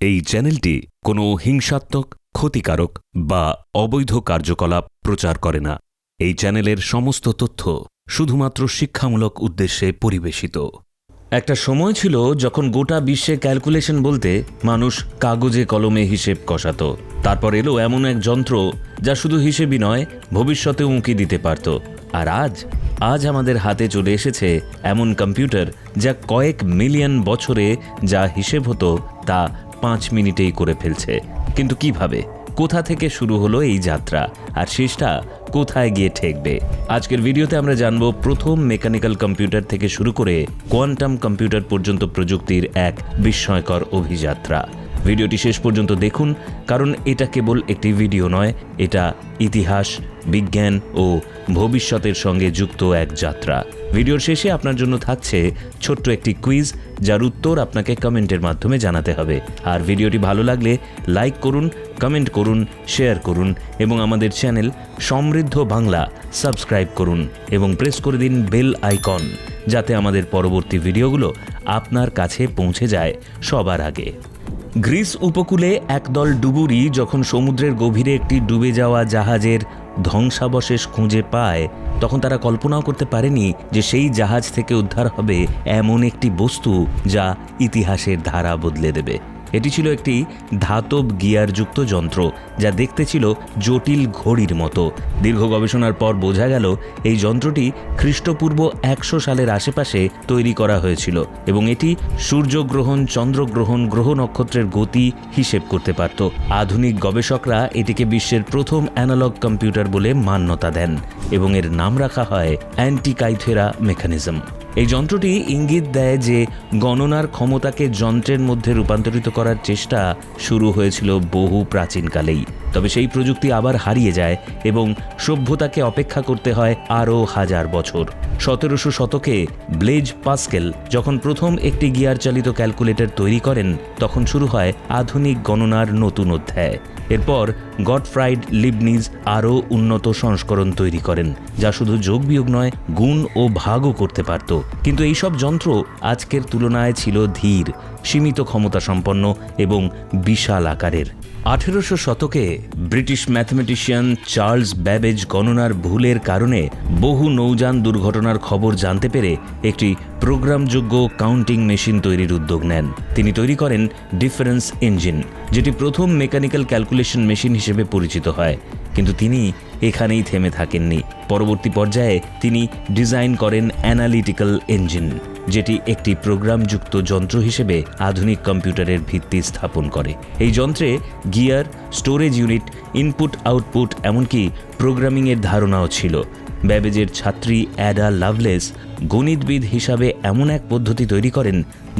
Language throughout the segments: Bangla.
এই চ্যানেলটি কোনো হিংসাত্মক, ক্ষতিকারক বা অবৈধ কার্যকলাপ প্রচার করে না। এই চ্যানেলের সমস্ত তথ্য শুধুমাত্র শিক্ষামূলক উদ্দেশ্যে পরিবেশিত। একটা সময় ছিল যখন গোটা বিশ্বে ক্যালকুলেশন বলতে মানুষ কাগজে কলমে হিসেব কষাত। তারপর এলো এমন এক যন্ত্র যা শুধু হিসেবই নয় ভবিষ্যতে উঁকি দিতে পারত। আর আজ আজ আমাদের হাতে চলে এসেছে এমন কম্পিউটার যা কয়েক মিলিয়ন বছরে যা হিসেব হতো পাঁচ মিনিটেই করে ফেলছে। কিন্তু কীভাবে? কোথা থেকে শুরু হলো এই যাত্রা? আর শেষটা কোথায় গিয়ে ঠেকবে? আজকের ভিডিওতে আমরা জানব প্রথম মেকানিক্যাল কম্পিউটার থেকে শুরু করে কোয়ান্টাম কম্পিউটার পর্যন্ত প্রযুক্তির এক বিস্ময়কর অভিযাত্রা। ভিডিওটি শেষ পর্যন্ত দেখুন, কারণ এটা কেবল একটি ভিডিও নয়, এটা ইতিহাস বিজ্ঞান ও ভবিষ্যতের সঙ্গে যুক্ত এক যাত্রা। ভিডিওর শেষে আপনার জন্য থাকছে ছোট্ট একটি কুইজ, যার উত্তর আপনাকে কমেন্টের মাধ্যমে জানাতে হবে। আর ভিডিওটি ভালো লাগলে লাইক করুন, কমেন্ট করুন, শেয়ার করুন এবং আমাদের চ্যানেল সমৃদ্ধ বাংলা সাবস্ক্রাইব করুন এবং প্রেস করে দিন বেল আইকন, যাতে আমাদের পরবর্তী ভিডিওগুলো আপনার কাছে পৌঁছে যায় সবার আগে। গ্রিস উপকূলে একদল ডুবুরি যখন সমুদ্রের গভীরে একটি ডুবে যাওয়া জাহাজের ধ্বংসাবশেষ খুঁজে পায়, তখন তারা কল্পনাও করতে পারেনি যে সেই জাহাজ থেকে উদ্ধার হবে এমন একটি বস্তু যা ইতিহাসের ধারা বদলে দেবে। এটি ছিল একটি ধাতব গিয়ারযুক্ত যন্ত্র যা দেখতে ছিল জটিল ঘড়ির মতো। দীর্ঘ গবেষণার পর বোঝা গেল, এই যন্ত্রটি খ্রিস্টপূর্ব একশো সালের আশেপাশে তৈরি করা হয়েছিল এবং এটি সূর্যগ্রহণ, চন্দ্রগ্রহণ, গ্রহ নক্ষত্রের গতি হিসেব করতে পারত। আধুনিক গবেষকরা এটিকে বিশ্বের প্রথম অ্যানালগ কম্পিউটার বলে মান্যতা দেন এবং এর নাম রাখা হয় অ্যান্টিকাইথেরা মেকানিজম। এই যন্ত্রটি ইঙ্গিত দেয় যে গণনার ক্ষমতাকে যন্ত্রের মধ্যে রূপান্তরিত করার চেষ্টা শুরু হয়েছিল বহু প্রাচীনকালেই। তবে সেই প্রযুক্তি আবার হারিয়ে যায় এবং সভ্যতাকে অপেক্ষা করতে হয় আরও হাজার বছর। সতেরোশো শতকে ব্লেজ পাস্কেল যখন প্রথম একটি গিয়ার চালিত ক্যালকুলেটর তৈরি করেন, তখন শুরু হয় আধুনিক গণনার নতুন অধ্যায়। এরপর গডফ্রাইড লিবনিজ আরও উন্নত সংস্করণ তৈরি করেন, যা শুধু যোগ বিয়োগ নয়, গুণ ও ভাগও করতে পারত। কিন্তু এইসব যন্ত্র আজকের তুলনায় ছিল ধীর। সীমিত ক্ষমতা সম্পন্ন এবং বিশাল আকারের। আঠেরোশো শতকে ব্রিটিশ ম্যাথমেটিশিয়ান চার্লস ব্যাবেজ গণনার ভুলের কারণে বহু নৌযান দুর্ঘটনার খবর জানতে পেরে একটি প্রোগ্রামযোগ্য কাউন্টিং মেশিন তৈরির উদ্যোগ নেন। তিনি তৈরি করেন ডিফারেন্স ইঞ্জিন, যেটি প্রথম মেকানিক্যাল ক্যালকুলেশন মেশিন হিসেবে পরিচিত হয়। কিন্তু তিনি এখানেই থেমে থাকেননি। পরবর্তী পর্যায়ে তিনি ডিজাইন করেন অ্যানালিটিক্যাল ইঞ্জিন। যেটি একটি প্রোগ্রামযুক্ত যন্ত্র হিসেবে আধুনিক কম্পিউটারের ভিত্তি স্থাপন করে। এই যন্ত্রে gear, storage unit, input, output, এমনকি প্রোগ্রামিংয়ের ধারণাও ছিল। ব্যাবেজের ছাত্রী অ্যাডা লাভলেস গণিতবিদ হিসাবে এমন এক পদ্ধতি তৈরি করেন,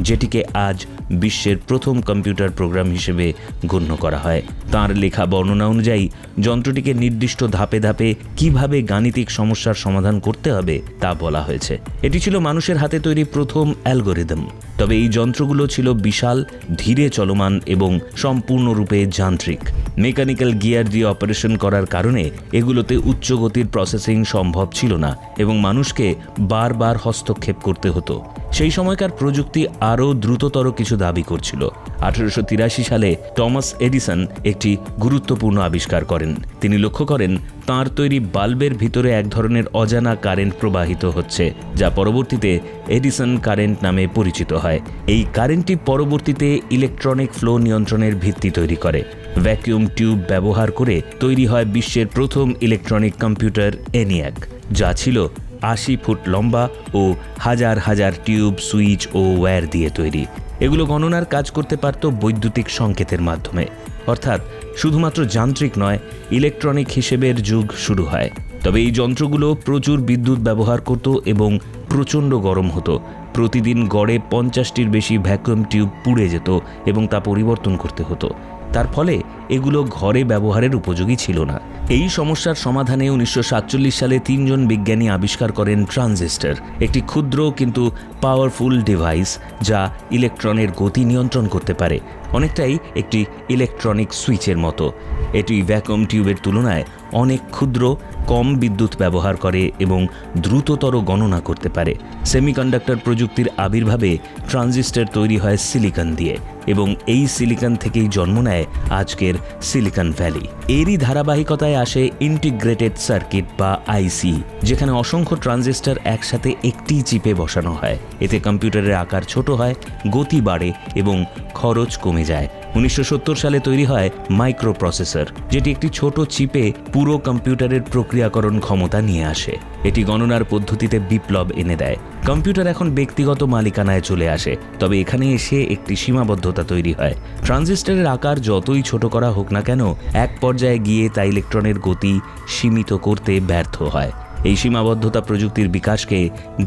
যেটিকে আজ বিশ্বের প্রথম কম্পিউটার প্রোগ্রাম হিসেবে গণ্য করা হয়। তার লেখা বর্ণনা অনুযায়ী, যন্ত্রটিকে নির্দিষ্ট ধাপে ধাপে কীভাবে গাণিতিক সমস্যার সমাধান করতে হবে তা বলা হয়েছে। এটি ছিল মানুষের হাতে তৈরি প্রথম অ্যালগোরিদম। তবে এই যন্ত্রগুলো ছিল বিশাল, ধীরে চলমান এবং সম্পূর্ণরূপে যান্ত্রিক। মেকানিক্যাল গিয়ার দিয়ে অপারেশন করার কারণে এগুলোতে উচ্চ গতির প্রসেসিং সম্ভব ছিল না এবং মানুষকে বারবার হস্তক্ষেপ করতে হতো। সেই সময়কার প্রযুক্তি আরও দ্রুততর কিছু দাবি করছিল। আঠেরোশো সালে টমাস এডিসন একটি গুরুত্বপূর্ণ আবিষ্কার করেন। তিনি লক্ষ্য করেন, তাঁর তৈরি বাল্বের ভিতরে এক ধরনের অজানা কারেন্ট প্রবাহিত হচ্ছে, যা পরবর্তীতে এডিসন কারেন্ট নামে পরিচিত হয়। এই কারেন্টটি পরবর্তীতে ইলেকট্রনিক ফ্লো নিয়ন্ত্রণের ভিত্তি তৈরি করে। ভ্যাকিউম টিউব ব্যবহার করে তৈরি হয় বিশ্বের প্রথম ইলেকট্রনিক কম্পিউটার এনিয়াক, যা ছিল আশি ফুট লম্বা ও হাজার হাজার টিউব, সুইচ ও ওয়্যার দিয়ে তৈরি। এগুলো গণনার কাজ করতে পারত বৈদ্যুতিক সংকেতের মাধ্যমে। অর্থাৎ শুধুমাত্র যান্ত্রিক নয়, ইলেকট্রনিক হিসেবের যুগ শুরু হয়। তবে এই যন্ত্রগুলো প্রচুর বিদ্যুৎ ব্যবহার করত এবং প্রচণ্ড গরম হতো। প্রতিদিন গড়ে পঞ্চাশটির বেশি ভ্যাকুয়াম টিউব পুড়ে যেত এবং তা পরিবর্তন করতে হতো। তার ফলে এগুলো ঘরে ব্যবহারের উপযোগী ছিল না। এই সমস্যার সমাধানে উনিশশো সাতচল্লিশ সালে তিনজন বিজ্ঞানী আবিষ্কার করেন ট্রানজিস্টার, একটি ক্ষুদ্র কিন্তু পাওয়ারফুল ডিভাইস যা ইলেকট্রনের গতি নিয়ন্ত্রণ করতে পারে, অনেকটাই একটি ইলেকট্রনিক সুইচের মতো। এটি ভ্যাকুয়াম টিউবের তুলনায় অনেক ক্ষুদ্র, কম বিদ্যুৎ ব্যবহার করে এবং দ্রুততর গণনা করতে পারে। সেমিকন্ডাক্টর প্রযুক্তির আবির্ভাবে ট্রানজিস্টার তৈরি হয় সিলিকন দিয়ে। এবং এই সিলিকন থেকেই জন্ম নেয় আজকের সিলিকন ভ্যালি। এরই ধারাবাহিকতায় আসে ইন্টিগ্রেটেড সার্কিট বা আইসি যেখানে অসংখ্য ট্রানজিস্টর একসাথে একটি চিপে বসানো হয়। এতে কম্পিউটারের আকার ছোট হয়, গতি বাড়ে এবং খরচ কমে যায়। উনিশশো সত্তর সালে তৈরি হয় মাইক্রো প্রসেসর যেটি একটি ছোট চিপে পুরো কম্পিউটারের প্রক্রিয়াকরণ ক্ষমতা নিয়ে আসে। এটি গণনার পদ্ধতিতে বিপ্লব এনে দেয়। কম্পিউটার এখন ব্যক্তিগত মালিকানায় চলে আসে, তবে এখানে এসে একটি সীমাবদ্ধতা তৈরি হয়। ট্রানজিস্টরের আকার যতই ছোট করা হোক না কেন, এক পর্যায়ে গিয়ে তা ইলেকট্রনের গতি সীমিত করতে ব্যর্থ হয়। এই সীমাবদ্ধতা প্রযুক্তির বিকাশকে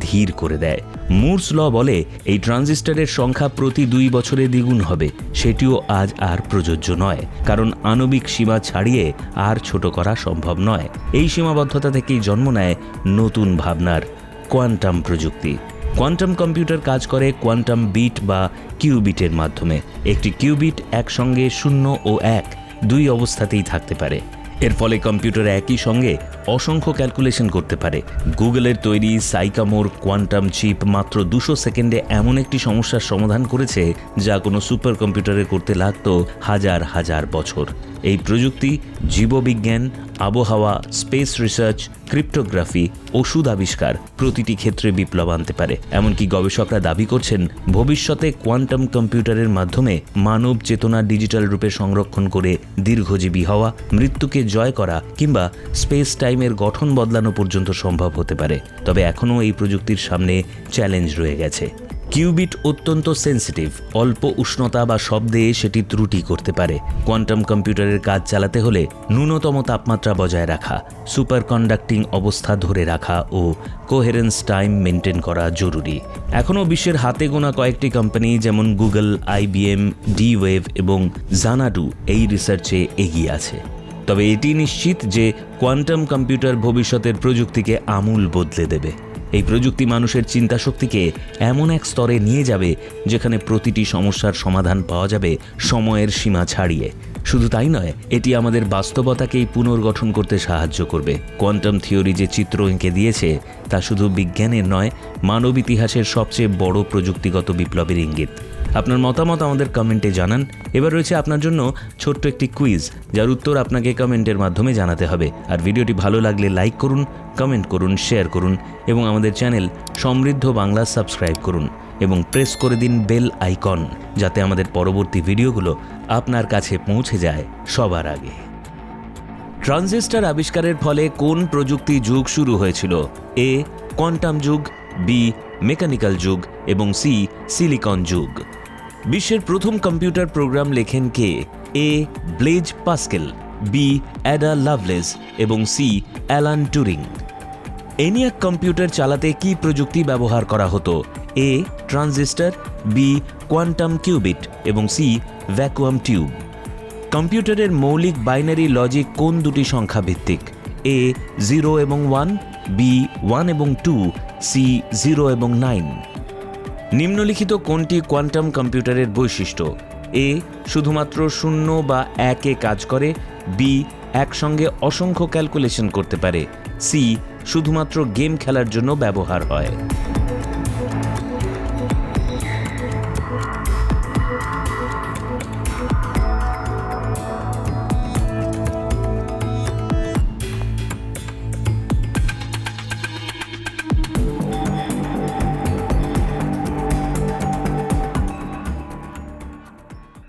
ধীর করে দেয়। মুরস ল বলে, এই ট্রানজিস্টরের সংখ্যা প্রতি দুই বছরে দ্বিগুণ হবে। সেটিও আজ আর প্রযোজ্য নয়, কারণ আণবিক সীমা ছাড়িয়ে আর ছোট করা সম্ভব নয়। এই সীমাবদ্ধতা থেকেই জন্ম নেয় নতুন ভাবনার কোয়ান্টাম প্রযুক্তি। কোয়ান্টাম কম্পিউটার কাজ করে কোয়ান্টাম বিট বা কিউবিটের মাধ্যমে। একটি কিউবিট একসঙ্গে শূন্য ও এক, দুই অবস্থাতেই থাকতে পারে। এর ফলে কম্পিউটার একই সঙ্গে অসংখ্য ক্যালকুলেশন করতে পারে। গুগলের তৈরি সাইকামোর কোয়ান্টাম চিপ মাত্র দুশো সেকেন্ডে এমন একটি সমস্যার সমাধান করেছে যা কোনো সুপার কম্পিউটারে করতে লাগত হাজার হাজার বছর। এই প্রযুক্তি জীববিজ্ঞান, আবহাওয়া, স্পেস রিসার্চ, ক্রিপ্টোগ্রাফি, ওষুধ আবিষ্কার প্রতিটি ক্ষেত্রে বিপ্লব আনতে পারে। এমনকি গবেষকরা দাবি করছেন, ভবিষ্যতে কোয়ান্টাম কম্পিউটারের মাধ্যমে মানব চেতনা ডিজিটাল রূপে সংরক্ষণ করে দীর্ঘজীবী হওয়া, মৃত্যুকে জয় করা কিংবা স্পেস টাইমের গঠন বদলানো পর্যন্ত সম্ভব হতে পারে। তবে এখনও এই প্রযুক্তির সামনে চ্যালেঞ্জ রয়ে গেছে। কিউবিট অত্যন্ত সেন্সিটিভ, অল্প উষ্ণতা বা শব্দে সেটি ত্রুটি করতে পারে। কোয়ান্টাম কম্পিউটারের কাজ চালাতে হলে ন্যূনতম তাপমাত্রা বজায় রাখা সুপার কন্ডাক্টিং অবস্থা ধরে রাখা ও কোহেরেন্স টাইম মেনটেন করা জরুরি। এখনও বিশ্বের হাতে গোনা কয়েকটি কোম্পানি যেমন গুগল, আইবিএম, ডি ওয়েভ এবং জানাডু এই রিসার্চে এগিয়ে আছে। তবে এটি নিশ্চিত যে কোয়ান্টাম কম্পিউটার ভবিষ্যতের প্রযুক্তিকে আমূল বদলে দেবে। এই প্রযুক্তি মানুষের চিন্তাশক্তিকে এমন এক স্তরে নিয়ে যাবে যেখানে প্রতিটি সমস্যার সমাধান পাওয়া যাবে সময়ের সীমা ছাড়িয়ে। শুধু তাই নয়, এটি আমাদের বাস্তবতাকেই পুনর্গঠন করতে সাহায্য করবে। কোয়ান্টাম থিওরি যে চিত্র এঁকে দিয়েছে, তা শুধু বিজ্ঞানের নয়, মানব ইতিহাসের সবচেয়ে বড় প্রযুক্তিগত বিপ্লবের ইঙ্গিত। আপনার মতামত আমাদের কমেন্টে জানান। এবার রয়েছে আপনার জন্য ছোট্ট একটি কুইজ যার উত্তর আপনাকে কমেন্টের মাধ্যমে জানাতে হবে। আর ভিডিওটি ভালো লাগলে লাইক করুন কমেন্ট করুন শেয়ার করুন, এবং আমাদের চ্যানেল সমৃদ্ধ বাংলা সাবস্ক্রাইব করুন, এবং প্রেস করে দিন বেল আইকন যাতে আমাদের পরবর্তী ভিডিওগুলো আপনার কাছে পৌঁছে যায় সবার আগে। ট্রানজিস্টার আবিষ্কারের ফলে কোন প্রযুক্তি যুগ শুরু হয়েছিল? এ কোয়ান্টাম যুগ বি মেকানিক্যাল যুগ, এবং সি সিলিকন যুগ। বিশ্বের প্রথম কম্পিউটার প্রোগ্রাম লেখেন কে? A, Blaise Pascal, B, Ada Lovelace এবং C, Alan Turing. ENIAC computer চালাতে কি প্রযুক্তি ব্যবহার করা হতো? A, transistor, B, quantum qubit এবং সি, ভ্যাকুয়াম টিউব। কম্পিউটারের মৌলিক বাইনারি লজিক কোন দুটি সংখ্যা ভিত্তিক এ, জিরো এবং ওয়ান, বি, ওয়ান এবং টু, সি, জিরো এবং নাইন। নিম্নলিখিত কোনটি কোয়ান্টাম কম্পিউটারের বৈশিষ্ট্য? এ, শুধুমাত্র শূন্য বা একে কাজ করে, বি, একসঙ্গে অসংখ্য ক্যালকুলেশন করতে পারে, সি, শুধুমাত্র গেম খেলার জন্য ব্যবহার হয়।